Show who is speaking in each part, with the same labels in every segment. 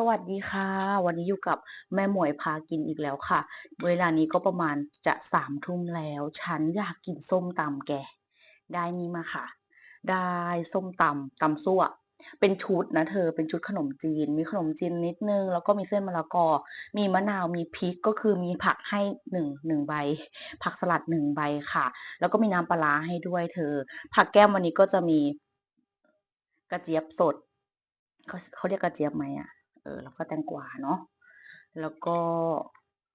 Speaker 1: สวัสดีค่ะ วันนี้อยู่กับแม่หมวยพากินอีกแล้วค่ะ เวลานี้ก็ประมาณจะสามทุ่มแล้ว ฉันอยากกินส้มตำแก ได้นี่มาค่ะ ได้ส้มตำตำซั่ว เป็นชุดนะเธอเป็นชุดขนมจีน มีขนมจีนนิดนึง แล้วก็มีเส้นมะละกอ มีมะนาวมีพริกก็คือมีผักให้หนึ่งหนึ่งใบ ผักสลัดหนึ่งใบค่ะ แล้วก็มีน้ำปลาให้ด้วยเธอ ผักแก้มวันนี้ก็จะมีกระเจี๊ยบสดเขาเขาเรียกกระเจี๊ยบไหมอะ เออแล้วก็แตงกวาเนาะแล้วก็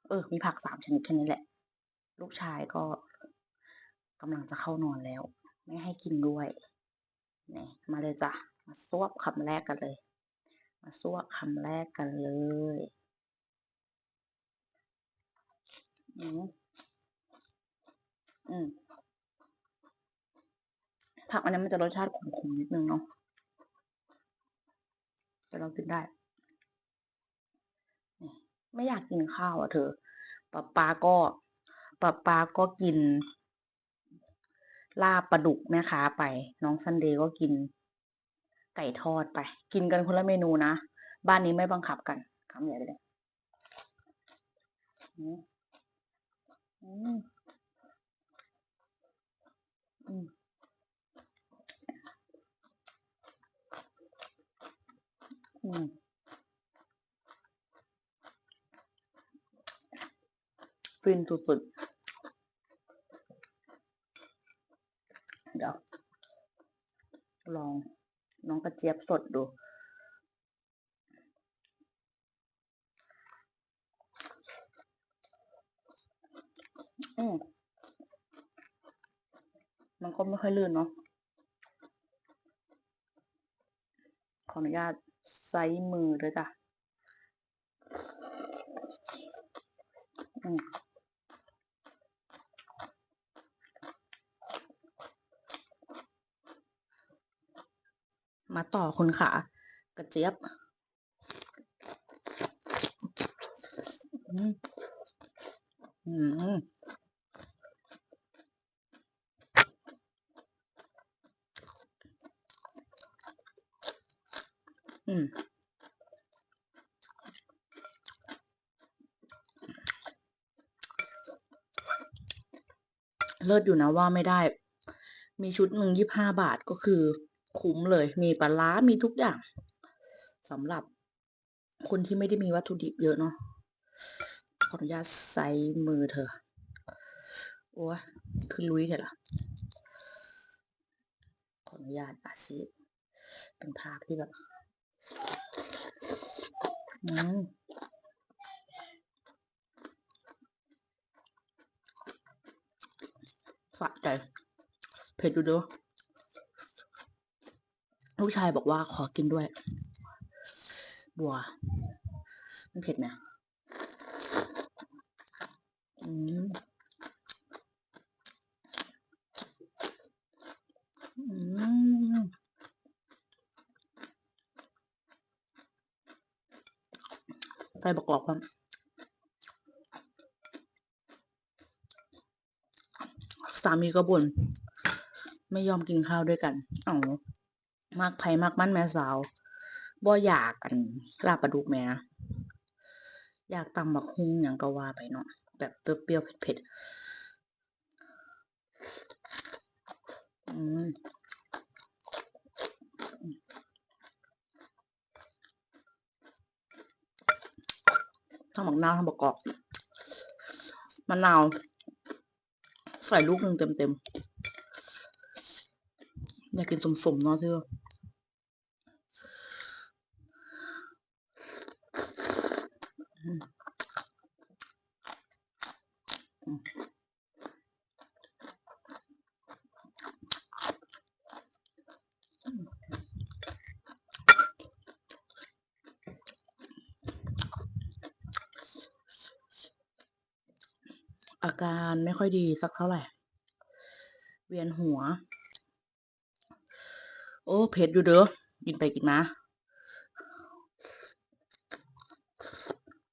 Speaker 1: เออ มีผัก3ชนิดแค่นี้แหละ ลูกชายก็กำลังจะเข้านอนแล้ว ไม่ให้กินด้วยนี่มาเลยจ้ะมาซวบคำแรกกันเลย มาซวบคำแรกกันเลยอืมอืมผักอันนั้มันจะรสชาติขมๆนิดนึงเนาะแต่เรากินได้ ไม่อยากกินข้าวอะเธอป๊าป๊าก็ป๊าป๊าก็กิน ลาบปลาดุกแม่ค้าไป น้องซันเดย์ก็กิน ไก่ทอดไป กินกันคนละเมนูนะ บ้านนี้ไม่บังคับกันคำใหญ่เลยอืมอืม อืม อืม ฟินสุดๆ เดี๋ยว ลองน้องกระเจี๊ยบสดดูอืมมันก็ไม่ค่อยลื่นเนาะ ขออนุญาตไซซ์มือด้วยจ้ะ อืม มา ต่อคุณขากระเจี๊ยบอืมอืมเลิศอยู่นะว่าไม่ได้ มีชุดหนึ่ง25บาทก็คือ คุ้มเลยมีปลาร้ามีทุกอย่างสำหรับคนที่ไม่ได้มีวัตถุดิบเยอะเนาะขออนุญาตไซซ์มือเธอ โอ๊ยคือลุยแท้ล่ะขออนุญาตอาซิเป็นภาพที่แบบอืมสะใจเผ็ดอยู่เด้อ ลูกชายบอกว่าขอกินด้วย บัว มันเผ็ดไหม?อืมอืมใส่บักกอกพร้อมสามีก็บ่นไม่ยอมกินข้าวด้วยกันอ้าว มักไผมักมันแหมสาวบ่อยากอันลาบปลาดุกแหมอยากตำบักหุ่งหยังก็ว่าไปเนาะแบบเปรี้ยวๆเผ็ดๆอืมทั้งบักนาวทั้งบักกอกมะนาวใส่ลูกหนึ่งเต็มๆอยากกินสมๆเนาะเธอ อาการไม่ค่อยดีสักเท่าไหร่ เวียนหัว โอ้ เผ็ดอยู่เด้อ กินไปกินมา อืม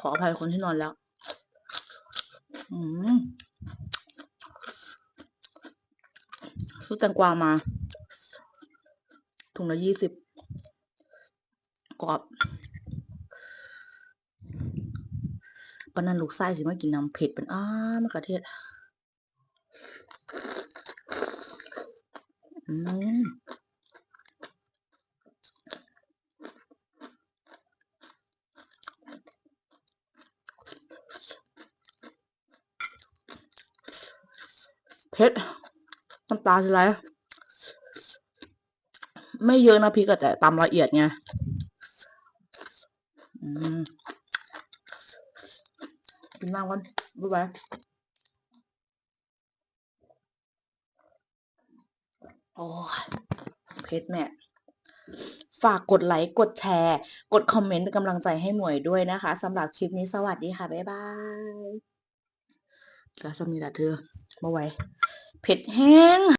Speaker 1: ขออภัยคนที่นอนแล้ว อืมซื้อแตงกวามา ถุงละ20กรอบปนันลูกไส้สิมากินน้ำเผ็ดเป็นอ้ามะเขือเทศ อืม เผ็ดน้ำตาสิไหลไม่เยอะนะพริกอะแต่ตำละเอียดไงอืมกินน้ำกันบ๊ายบายโอ้ยเผ็ดแม่ฝากกดไลค์กดแชร์ กดคอมเมนต์เป็นกำลังใจให้หมวยด้วยนะคะสำหรับคลิปนี้สวัสดีค่ะ บ๊ายบาย แล้วสมีละเธอมาไว้เผ็ดแห้ง